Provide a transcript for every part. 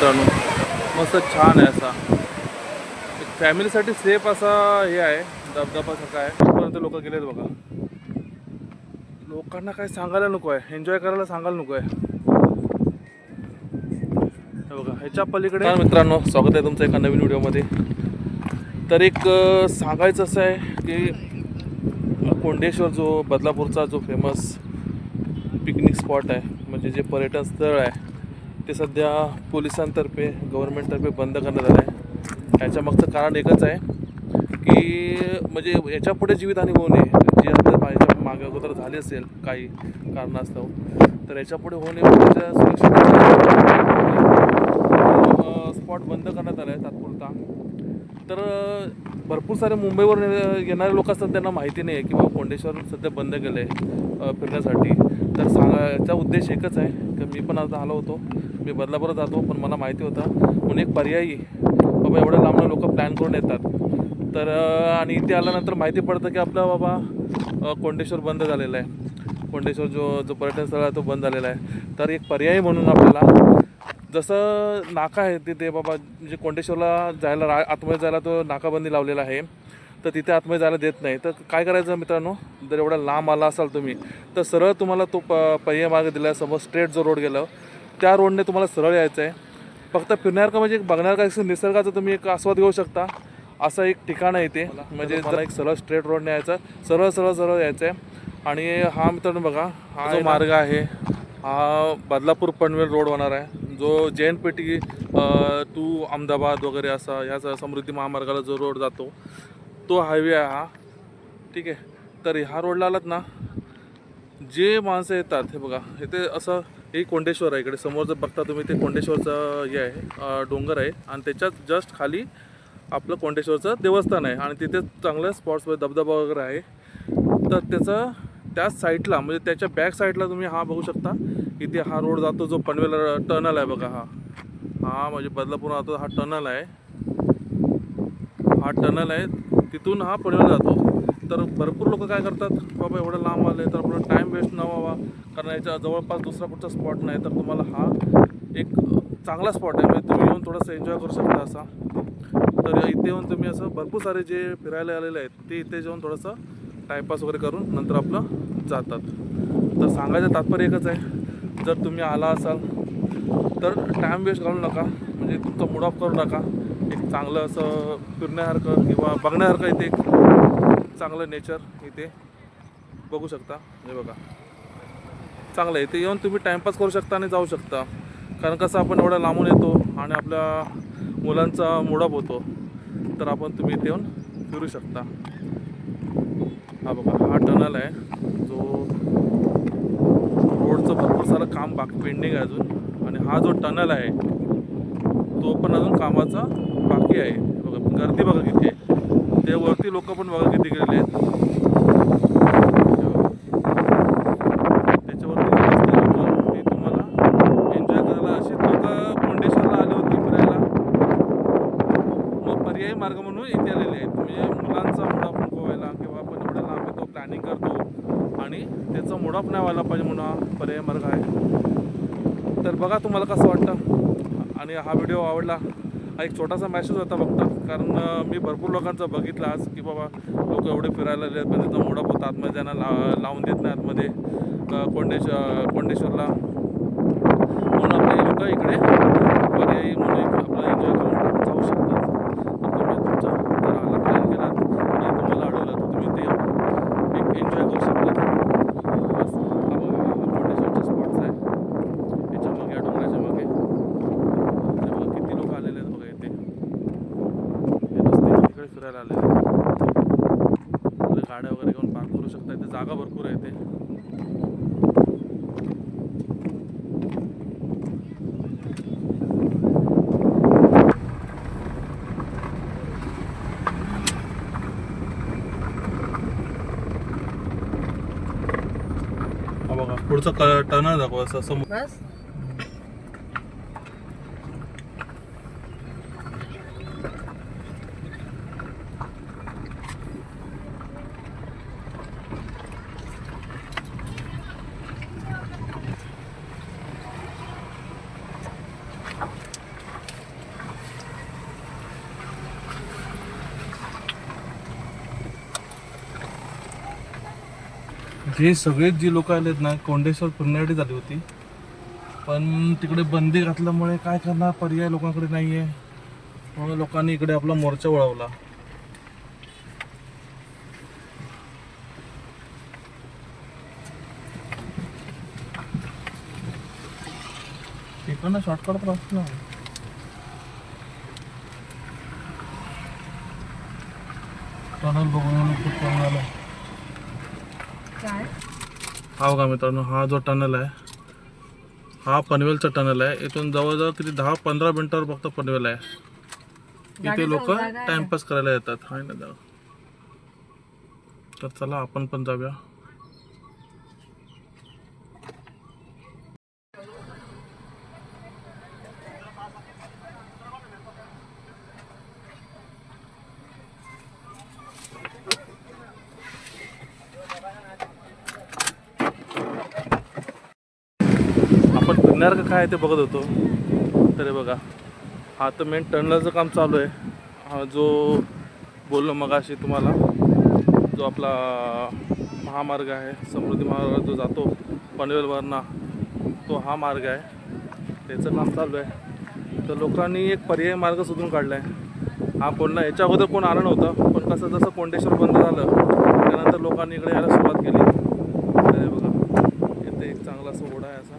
मित्रांनो मस्त छान आहे असा. एक फॅमिलीसाठी सेफ असा हे आहे धबधबासारखा आहे. तिथपर्यंत लोक गेलेत बघा. लोकांना काय सांगायला नको आहे. एन्जॉय करायला सांगायला नको आहे. बघा ह्याच्या पलीकडे मित्रांनो स्वागत आहे तुमचं एका नवीन व्हिडिओमध्ये. तर एक सांगायचं असं आहे की कोंडेश्वर जो बदलापूरचा जो फेमस पिकनिक स्पॉट आहे म्हणजे जे पर्यटन स्थळ आहे ते सध्या पोलिसांतर्फे गव्हर्नमेंटतर्फे बंद करण्यात आलं आहे ह्याच्या मागचं कारण एकच आहे की म्हणजे याच्यापुढे जीवितहानी होऊ नये. जी आता पाहिजे मागे अगोदर झाली असेल काही कारणास्तव तर याच्यापुढे होऊ नये त्याच्या स्पॉट बंद करण्यात आला आहे तात्पुरता. तर भरपूर सारे मुंबईवर येणारे लोक असतात त्यांना माहिती नाही आहे की बाबा कोंडेश्वर सध्या बंद केलं आहे फिरण्यासाठी. तर सांगा याचा उद्देश एकच आहे की मी पण आता आलो होतो. मी बदलापूर जातो पण मला माहिती होतं म्हणून एक पर्यायी बाबा एवढ्या लांबनं लोक प्लॅन करून येतात. तर आणि इथे आल्यानंतर माहिती पडतं की आपला बाबा कोंडेश्वर बंद झालेला आहे. कोंडेश्वर जो जो पर्यटन स्थळ आहे तो बंद झालेला आहे. तर एक पर्यायी म्हणून आपल्याला जसं नाका आहे तिथे बाबा म्हणजे कोंडेश्वरला जायला रा आतमध्ये जायला तो नाकाबंदी लावलेला आहे. तर तिथे आतमध्ये जायला देत नाही. तर काय करायचं मित्रांनो? जर एवढा लांब आला असाल तुम्ही तर सरळ तुम्हाला तो प पर्याय मार्ग दिला आहे. समोर स्ट्रेट जो रोड गेलं त्या रोडने तुम्हाला सरळ यायचं आहे. फक्त फिरण्यासारखं म्हणजे एक बघण्यासारखं निसर्गाचा तुम्ही एक आस्वाद घेऊ शकता. असं एक ठिकाण आहे इथे. म्हणजे जरा एक सरळ स्ट्रेट रोडने यायचं सरळ सरळ सरळ यायचं आहे. आणि हा मित्रांनो बघा हा जो मार्ग आहे हा बदलापूर पनवेल रोड होणार आहे. जो जैन पेटी टू अहमदाबाद वगैरे असा ह्या समृद्धी महामार्गाला जो रोड जातो तो हायवे आहे हा. ठीक आहे. तर ह्या रोडला आलात ना जे माणसं येतात हे बघा इथे असं हे कोंडेश्वर आहे इकडे. समोर जर बघता तुम्ही ते कोंडेश्वरचं हे आहे डोंगर आहे. आणि त्याच्यात जस्ट खाली आपलं कोंडेश्वरचं देवस्थान आहे. आणि तिथे चांगलं स्पॉट्स धबधबा वगैरे आहे. तर त्याचं त्याच साईडला म्हणजे त्याच्या बॅक साईडला तुम्ही हा बघू शकता. इथे हा रोड जातो जो पनवेल टनल आहे बघा हा. हा म्हणजे बदलापूर जातो हा टनल आहे. हा टनल आहे. तिथून हा पनवेल जातो. तर भरपूर लोक काय करतात बाबा एवढं लांब आले तर आपलं टाईम वेस्ट न व्हावा कारण याच्या जवळपास दुसरा कुठचा स्पॉट नाही तर तुम्हाला हा एक चांगला स्पॉट आहे. म्हणजे तुम्ही येऊन थोडंसं एन्जॉय करू शकता असा. तर इथे येऊन तुम्ही असं भरपूर सारे जे फिरायला आलेले आहेत ते इथे जाऊन थोडंसं टाईमपास वगैरे करून नंतर आपलं जातात. तर सांगायचं तात्पर्य एकच आहे जर तुम्ही आला असाल तर टाईम वेस्ट घालू नका. म्हणजे तुमचा मूड ऑफ करू नका. एक चांगलं असं फिरण्यासारखं किंवा बघण्यासारखं इथे एक चांगलं नेचर इथे. बघू शकता. हे बघा. चांगलं आहे. इथे येऊन तुम्ही टाईमपास करू शकता आणि जाऊ शकता. कारण कसं आपण एवढं लांबून येतो आणि आपल्या मुलांचा मूडअप होतो तर आपण तुम्ही इथे येऊन फिरू शकता. हा बघा हा टनल आहे. जो रोडचं भरपूर सारं काम बाकी पेंडिंग आहे अजून. आणि हा जो टनल आहे तो पण अजून कामाचा बाकी आहे. बघा गर्दी बघा किती आहे ते वरती लोक पण बघा किती गेलेले आहेत. त्याच्यावरती तुम्हाला एन्जॉय करायला अशी लोक कोंडेश्वरला आली होती फिरायला. मग पर्यायी मार्ग म्हणून इथे आलेले आहेत. म्हणजे मुलांचा मुडाप पण व्हायला किंवा आपण एवढ्या लांब येतो प्लॅनिंग करतो आणि त्याचा मोडाप नाही व्हायला पाहिजे म्हणून हा मार्ग आहे. तर बघा तुम्हाला कसं वाटतं. आणि हा व्हिडिओ आवडला. हा एक छोटासा मॅसेज होता फक्त. कारण मी भरपूर लोकांचं बघितलं आज की बाबा लोक एवढे फिरायला आले पण त्याचा मोठा पोत आतमध्ये त्यांना ला लावून देत नाही आतमध्ये कोंडेश कोंडेश्वर कोंडेश्वरला. म्हणून आपले लोक इकडे पर्यायी म्हणून आपला एन्जॉय करून जाऊ शकतात तर तुम्ही तुमचा जर आला प्लॅन केला आणि तुम्हाला अडवलं तर तुम्ही ते एक एन्जॉय करू शकता बस हा बघा हा कोंडेश्वरचे स्पॉट्स आहे याच्या मागे या डोंगराच्या मागे हे बघा किती लोक आलेले आहेत बघा इथे हे रस्ते इकडे फिरायला आले गाड्या वगैरे घेऊन पार्क करू शकता. इथे जागा भरपूर आहे ते पुढचं टनल दाखवा असं जे सगळेच जी लोक आलेत ना कोंडेश्वर फिरण्यासाठी झाली होती. पण तिकडे बंदी घातल्यामुळे काय करणार? पर्याय लोकांकडे नाही आहे म्हणून लोकांनी इकडे आपला मोर्चा वळवला. तिकडनं शॉर्टकट तर असतो ना. टनल बघून खूप कमी आलं. काय? हा बघा मित्रांनो हा जो टनल आहे हा पनवेलचा टनल आहे. इथून जवळजवळ किती दहा पंधरा मिनिटावर फक्त पनवेल आहे. इथे लोक. टाइमपास करायला येतात. हाय ना जाऊ तर चला आपण पण जाऊया. आपण का काय ते बघत होतो. तरी बघा हा तर मेन टनलचं काम चालू आहे. हा जो बोललो मगाशी तुम्हाला जो आपला महामार्ग आहे समृद्धी महामार्ग जो जातो पनवेलवरना तो हा मार्ग आहे. त्याचं काम चालू आहे. तर लोकांनी एक पर्यायी मार्ग शोधून काढला आहे हा कोणला याच्या अगोदर कोण आलं नव्हतं पण कसं जसं कोंडेश्वर बंद झालं त्यानंतर लोकांनी इकडे यायला सुरुवात केली. बघा इथे एक चांगला असा ओढा आहे असा.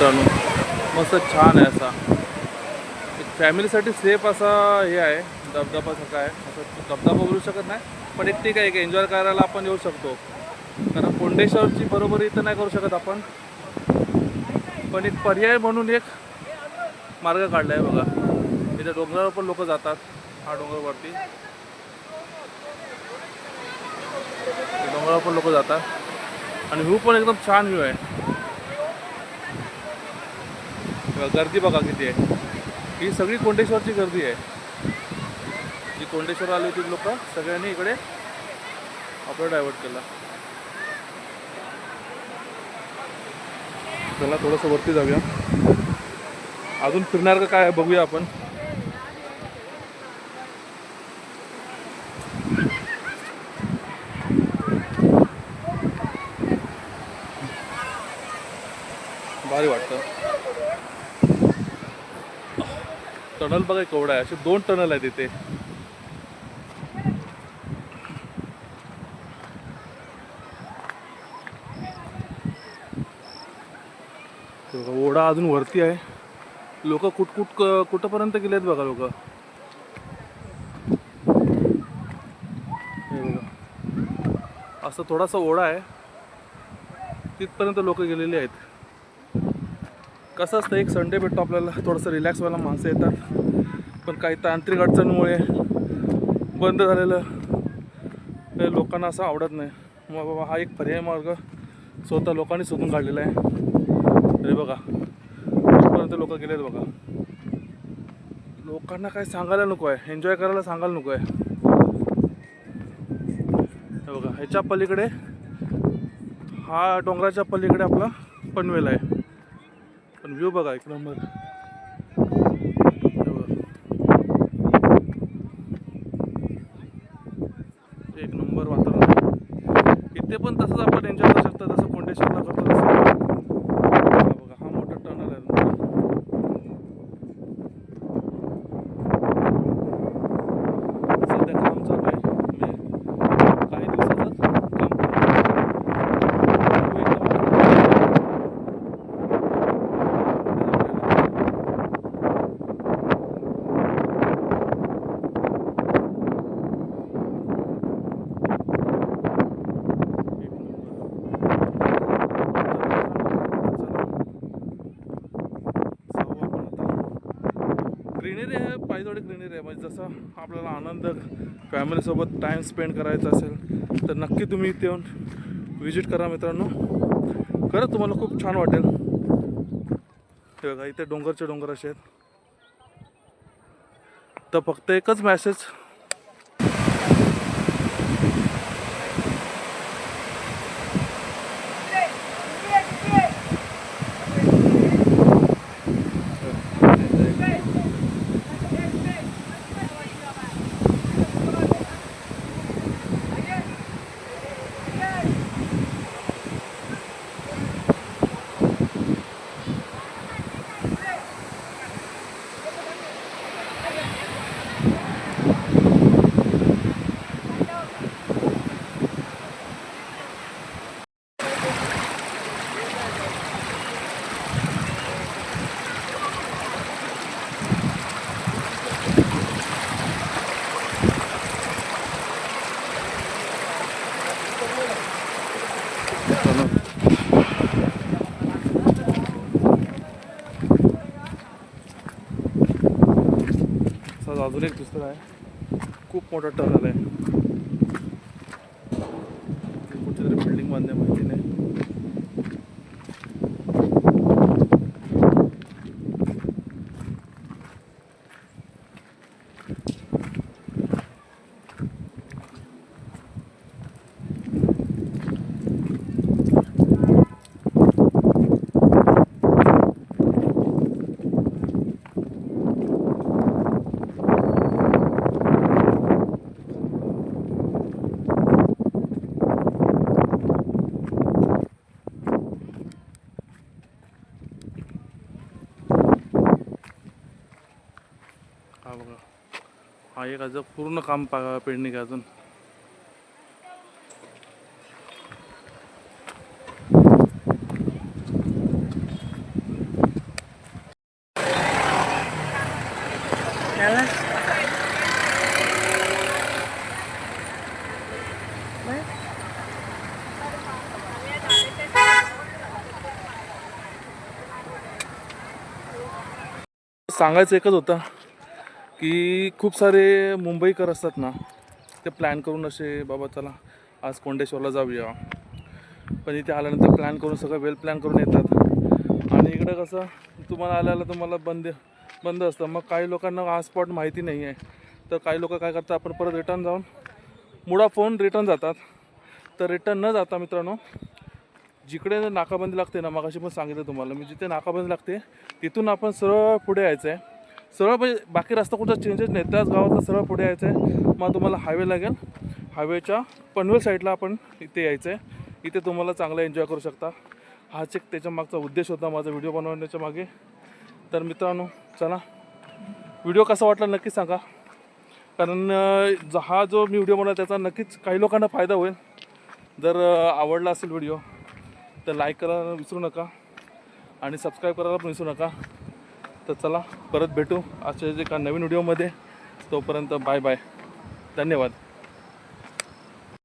मित्रांनो मस्त छान आहे असा. एक फॅमिलीसाठी सेफ असा हे आहे धबधबासारखा आहे. असं धबधबा बोलू शकत नाही पण एक ठीक आहे एक एन्जॉय करायला आपण येऊ शकतो. कारण कोंडेश्वरची बरोबरी तर नाही करू शकत आपण. पण एक पर्याय म्हणून एक मार्ग काढला आहे बघा. इथे डोंगरावर पण लोक जातात हा डोंगरावरती डोंगरावर पण लोक जातात. आणि व्ह्यू पण एकदम छान व्ह्यू आहे. गर्दी बघा किती आहे. ही सगळी कोंडेश्वरची गर्दी आहे. जी कोंडेश्वर आली होती लोक सगळ्यांनी इकडे आपला डायव्हर्ट केला. चला थोडंसं वरती जाऊया. अजून फिरणार का काय बघूया आपण भारी वाटतं टनल बघा केवढा आहे. असे दोन टनल आहेत इथे. बघा, ओढा अजून वरती आहे. लोक कुठ कुठ कुठंपर्यंत गेलेत बघा लोक? असं थोडासा ओढा आहे. तिथपर्यंत लोक गेलेले आहेत. कसं असतं एक संडे भेटतो आपल्याला. थोडंसं रिलॅक्स व्हायला माणसं येतात. पण काही तांत्रिक अडचणीमुळे बंद झालेलं ते लोकांना असं आवडत नाही. मग बाबा हा एक पर्याय मार्ग स्वतः लोकांनी शोधून काढलेला आहे. तरी बघा तिथपर्यंत लोक गेलेत बघा. लोकांना काय सांगायला नको आहे. एन्जॉय करायला सांगायला नको आहे. हे बघा ह्याच्या पलीकडे हा डोंगराच्या पलीकडे आपला पनवेल आहे. पण व्ह्यू बघा एक नंबर हे बघा. एक नंबर वातावरण आहे. इथे पण तसंच आपण एन्जॉय करू शकतो जसं कोंडेश्वरला करतो तसं हा बघा हा मोठा टनल आहे सध्या काम चालू आहे म्हणजे काही दिवसातच काम पूर्ण होईल. एकदम ग्रीनरी आहे पाहिजे ग्रीनरी आहे म्हणजे जसं आपल्याला आनंद फॅमिलीसोबत टाईम स्पेंड करायचा असेल तर नक्की तुम्ही इथे येऊन व्हिजिट करा मित्रांनो. खरंच तुम्हाला खूप छान वाटेल. हे बघा इथे डोंगरचे डोंगर असे आहेत. तर फक्त एकच मॅसेज असं अजून एक दुसरं आहे खूप मोठा टनल आहे कुठेतरी बिल्डिंग बांधण्या माहिती नाही हा बघा. हा एक अजून पूर्ण काम पा पेंडिंग आहे अजून. सांगायचं एकच होतं. की खूप सारे मुंबईकर असतात ना ते प्लॅन करून असे बाबा चला आज कोंडेश्वरला जाऊया. पण इथे आल्यानंतर प्लॅन करून सगळं वेल प्लॅन करून येतात. आणि इकडं कसं तुम्हाला आल्याला तुम्हाला बंद बंद असतं. मग काही लोकांना हा स्पॉट माहिती नाही आहे. तर काही लोक काय करतात आपण परत रिटर्न जाऊन मुडा फोन रिटर्न जातात. तर रिटर्न न जाता मित्रांनो जिकडे नाकाबंदी लागते ना मगाशी पण सांगितलं तुम्हाला मी जिथे नाकाबंदी लागते तिथून आपण सरळ पुढे यायचं आहे सरळ म्हणजे बाकी रस्ता कुठं चेंजेस नाही. त्याच गावातला सरळ पुढे यायचं आहे मग तुम्हाला हायवे लागेल. हायवेच्या पनवेल साईडला आपण इथे यायचं आहे इथे तुम्हाला चांगला एन्जॉय करू शकता. हाच एक त्याच्या मागचा उद्देश होता माझा व्हिडिओ बनवण्याच्या मागे. तर मित्रांनो चला. व्हिडिओ कसा वाटला नक्की सांगा. कारण ज- हा जो मी व्हिडिओ बनवला त्याचा नक्कीच काही लोकांना फायदा होईल. जर आवडला असेल व्हिडिओ तर लाईक करायला विसरू नका. आणि सबस्क्राईब करायला पण विसरू नका. तर चला परत भेटू असे जे का नवीन व्हिडिओमध्ये. तोपर्यंत बाय बाय. धन्यवाद.